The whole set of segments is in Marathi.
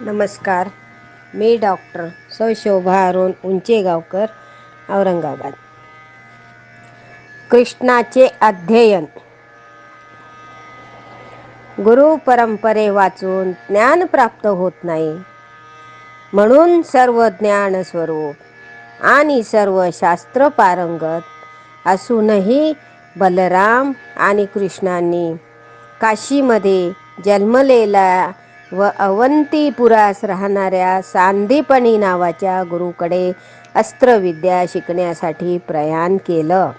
नमस्कार. मी डॉक्टर सशोभा अरुण उंचेगावकर औरंगाबाद. कृष्णाचे अध्ययन. गुरु परंपरे वाचून ज्ञान प्राप्त होत नाही म्हणून सर्व ज्ञान स्वरूप आणि सर्व शास्त्र पारंगत असूनही बलराम आणि कृष्णांनी काशीमध्ये जन्मलेला व अवंतीपुरास राहणाऱ्या सांदीपणी नावाच्या गुरुकडे अस्त्रविद्या शिकण्यासाठी प्रयाण केलं.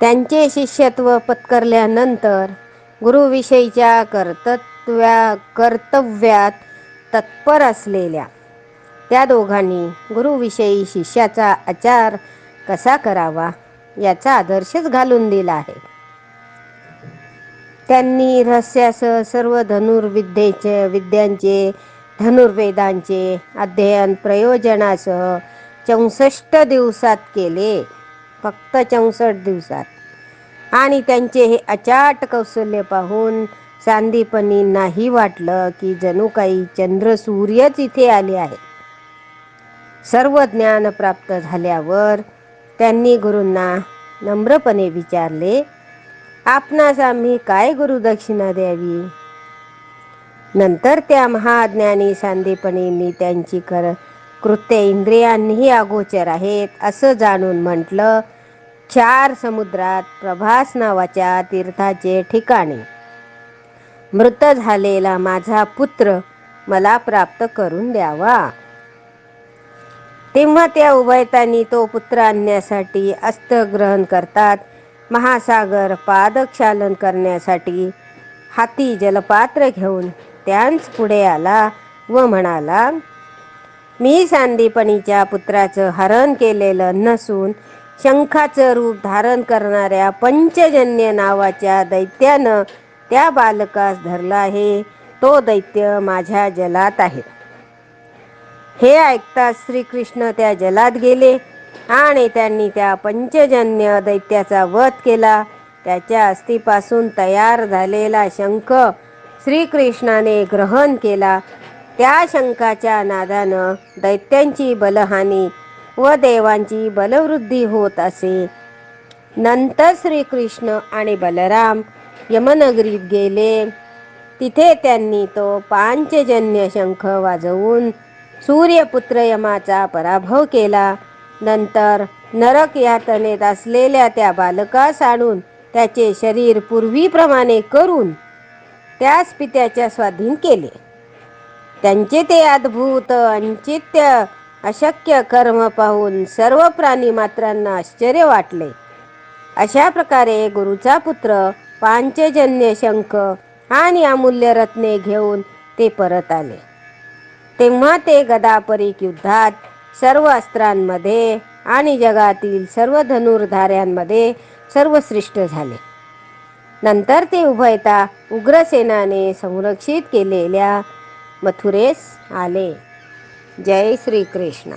त्यांचे शिष्यत्व पत्करल्यानंतर गुरुविषयीच्या कर्तव्या कर्तव्यात तत्पर असलेल्या त्या दोघांनी गुरुविषयी शिष्याचा आचार कसा करावा याचा आदर्शच घालून दिला आहे. त्यांनी रहस्यासह सर्व धनुर्विद्येचे विद्यांचे धनुर्वेदांचे अध्ययन प्रयोजनासह चौसष्ट दिवसात केले. फक्त चौसष्ट दिवसात. आणि त्यांचे हे अचाट कौशल्य पाहून चांदीपणी नाही वाटलं की जणू काही चंद्र सूर्यच इथे आले आहे सर्व ज्ञान प्राप्त झाल्यावर त्यांनी गुरूंना नम्रपणे विचारले आपणास आम्ही काय गुरुदक्षिणा द्यावी? नंतर त्या महाज्ञानी सांदीपणींनी त्यांची कर कृत्य इंद्रियांनीही अगोचर आहेत. असं जाणून म्हटलं चार समुद्रात प्रभास नावाच्या तीर्थाचे ठिकाणी. मृत झालेला माझा पुत्र मला प्राप्त करून द्यावा. तेव्हा त्या उभयतांनी तो पुत्र आणण्यासाठी अस्त्र ग्रहण करतात. महासागर पादक्षालन करण्यासाठी हाती जलपात्र घेऊन त्यांच पुढे आला व म्हणाला मी सांदीपणीच्या पुत्राचं हरण केलेलं नसून शंखाचं रूप धारण करणाऱ्या पंचजन्य नावाच्या दैत्यानं त्या बालकास धरला आहे. तो दैत्य माझ्या जलात आहे. हे ऐकताच श्रीकृष्ण त्या जलात गेले. आणि त्यांनी त्या पंचजन्य दैत्याचा वध केला. त्याच्या अस्थिपासून तयार झालेला शंख श्रीकृष्णाने ग्रहण केला. त्या शंखाच्या नादानं दैत्यांची बलहानी व देवांची बलवृद्धी होत असे. नंतर श्रीकृष्ण आणि बलराम यमनगरीत गेले. तिथे त्यांनी तो पांचजन्य शंख वाजवून सूर्यपुत्र यमाचा पराभव केला. नंतर नरक यातनेत असलेल्या त्या बालकास आणून त्याचे शरीर पूर्वीप्रमाणे करून त्याच पित्याच्या स्वाधीन केले. त्यांचे ते अद्भुत अंचित्य अशक्य कर्म पाहून सर्व प्राणी मात्रांना आश्चर्य वाटले. अशा प्रकारे गुरुचा पुत्र पांचजन्य शंख आणि अमूल्य रत्ने घेऊन ते परत आले. तेव्हा ते गदापरीक युद्धात सर्व अस्त्रांमध्ये आणि जगातील सर्व धनुर्धाऱ्यांमध्ये सर्वश्रेष्ठ झाले. नंतर ते उभयता उग्रसेनाने संरक्षित केलेल्या मथुरेस आले. जय श्रीकृष्ण.